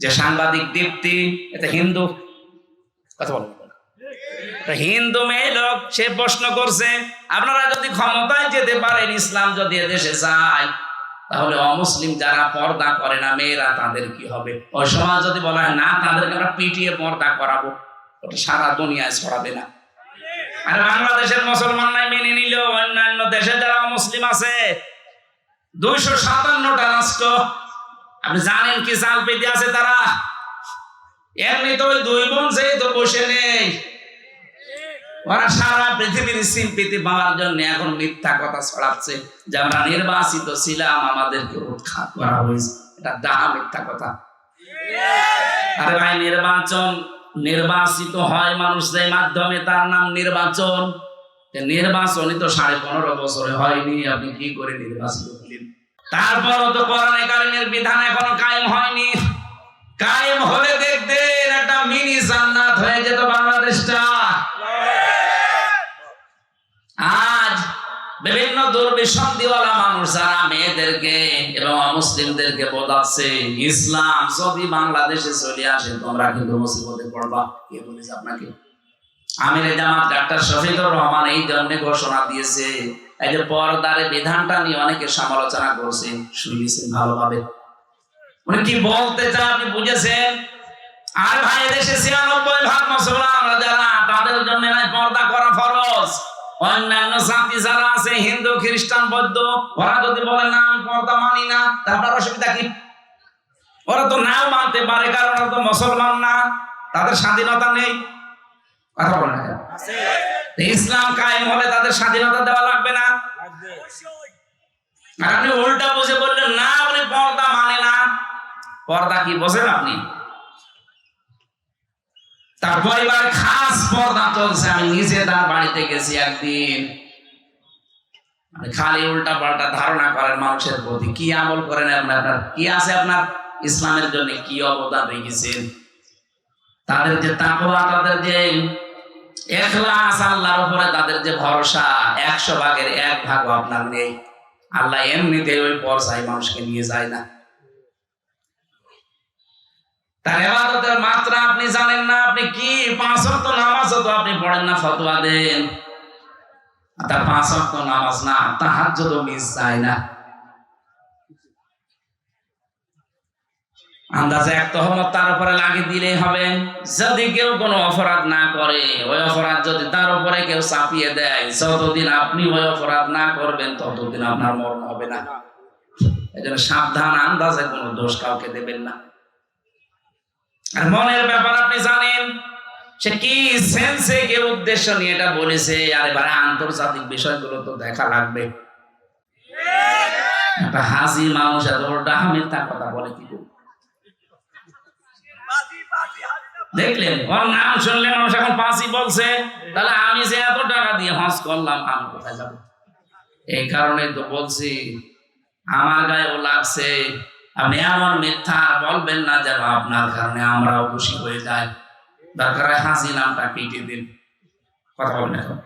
যে সাংবাদিক দীপ্তি, এটা হিন্দু। কথা বলব হিন্দু মেয়ে লোক, সে প্রশ্ন করছে, আপনারা যদি ক্ষমতায় যেতে পারেন, ইসলাম যদি এদেশে যায়, তাহলে অমুসলিম যারা পর্দা করে না, মেয়েরা তাদের কি হবে? ওই সময় যদি বলা হয়, না, তাদেরকে আমরা পিটিয়ে পর্দা করাবো। ওটা সারা দুনিয়ায় ছড়াবে না। আর বাংলাদেশের মুসলমান নাই মেনে নিল, অন্যান্য দেশে যারা মুসলিম আছে, দুইশো সাতান্নটা রাষ্ট্র আপনি জানেন কি চাল পেতে আছে তারা? এমনি তো দুই বোন সেই তো বসে নেই। ওরা সারা পৃথিবীর সিম্পিতি পাওয়ার জন্য এখন মিথ্যা কথা ছড়াচ্ছে যে আমরা নির্বাচিত ছিলাম, আমাদেরকে উৎখাত করা হয়েছে। এটা ডাহা মিথ্যা কথা। আরে ভাই, নির্বাচন নির্বাচিত হয় মানুষদের মাধ্যমে, তার নাম নির্বাচন। নির্বাচনই তো সাড়ে পনেরো বছরে হয়নি, আপনি কি করে নির্বাচিত তারপরও তো কোরআনে কারিমের বিধান এখনও কায়েম হয়নি। কায়েম হলে দেখতেন একটা মিনি জান্নাত হয়ে যেত বাংলাদেশটা। আজ বিভিন্ন দুর্বিসন্ধিওয়ালা মানুষ, যারা মেয়েদেরকে এবং অমুসলিমদেরকে বোঝাচ্ছে, ইসলাম যদি বাংলাদেশে চলে আসে, তোমরা কিন্তু মুসিবতে পড়বা। কে বলেছে আপনাকে? আমির জামাত ডাক্তার শফিকুর রহমান এই জন্য ঘোষণা দিয়েছে এই যে পর্দারে বিধানটা নিয়ে অনেকে সমালোচনা করছে শুনেছেন ভালোভাবে। উনি কি বলতে চান আপনি বুঝেছেন? আর ভাই দেশে ছিয়ানব্বই ভাগ মুসলমান যারা তাদের জন্য নাই পর্দা করা ফরজ। অন্যান্য জাতি যারা আছে, হিন্দু, খ্রিস্টান, বৌদ্ধ, ওরা যদি বলে না, আমি পর্দা মানি না তা আপনার অসুবিধা কি? ওরা তো নাও মানতে পারে, কারণ ওরা তো মুসলমান না, তাদের স্বাধীনতা নেই। কথা বলে না ইসলাম কায়েম হলে তাদের স্বাধীনতা দেওয়া লাগবে না। আর আপনি উল্টা বুঝে বললেন না উনি পর্দা মানে না। পর্দা কি বোঝেন আপনি? তার পরিবার খাস পর্দা চলছে। আমি নিজে তার বাড়িতে গেছি একদিন। খালি উল্টা পাল্টা ধারণা করেন মানুষের প্রতি। কি আমল করেন আপনার আপনার কি আছে আপনার? ইসলামের জন্য কি অবদান রেখেছেন? তাদের যে তাকওয়া তাদের যে এখলাস আল্লাহর উপরে তাদের যে ভরসা, একশো ভাগের এক ভাগও আপনার নেই। আল্লাহ এমনিতে ওই পর্যায়ে মানুষকে নিয়ে যায় না। তার এবাদতের মাত্রা আপনি জানেন না, আপনি কি? পাঁচ অক্ট নামাজ তো আপনি পড়েন না, ফতোয়া দেন। তার পাঁচ অক্ট নামাজ না তাহার যত মিস যায় না। আন্দাজে এক তহমত তার উপরে লাগিয়ে দিলেই হবে। যদি কেউ কোনো অপরাধ না করে, ওই অপরাধ যদি তার উপরে কেউ চাপিয়ে দেয়, যতদিন আপনি ওই অপরাধ না করবেন, ততদিন আপনার মরণ হবে না। এই জন্য সাবধান, আন্দাজে কোনো দোষ কাউকে দেবেন না। আর মনের ব্যাপার আপনি জানেন, সে কি সেন্সে কে উদ্দেশ্য নিয়ে এটা বলেছে, আর এবারে আন্তর্জাতিক বিষয়গুলো তো দেখা লাগবে। একটা হাসি মানুষ এত বড় ডাহামিথ্যা কথা বলে কি করে? দেখলেন, ওর নাম শুনলেন মানুষ এখন পাঁচই বলছে। তাহলে আমি যে এত টাকা দিয়ে হজ করলাম, আমি কোথায় যাব? এই কারণে তো বলছি, আমার গায়ে ও লাগছে। আপনি এমন মিথ্যা বলবেন না যেন আপনার কারণে আমরাও খুশি হয়ে যাই। দরকার হাসি নামটা কেটে দিন। কথা বলেন এখন।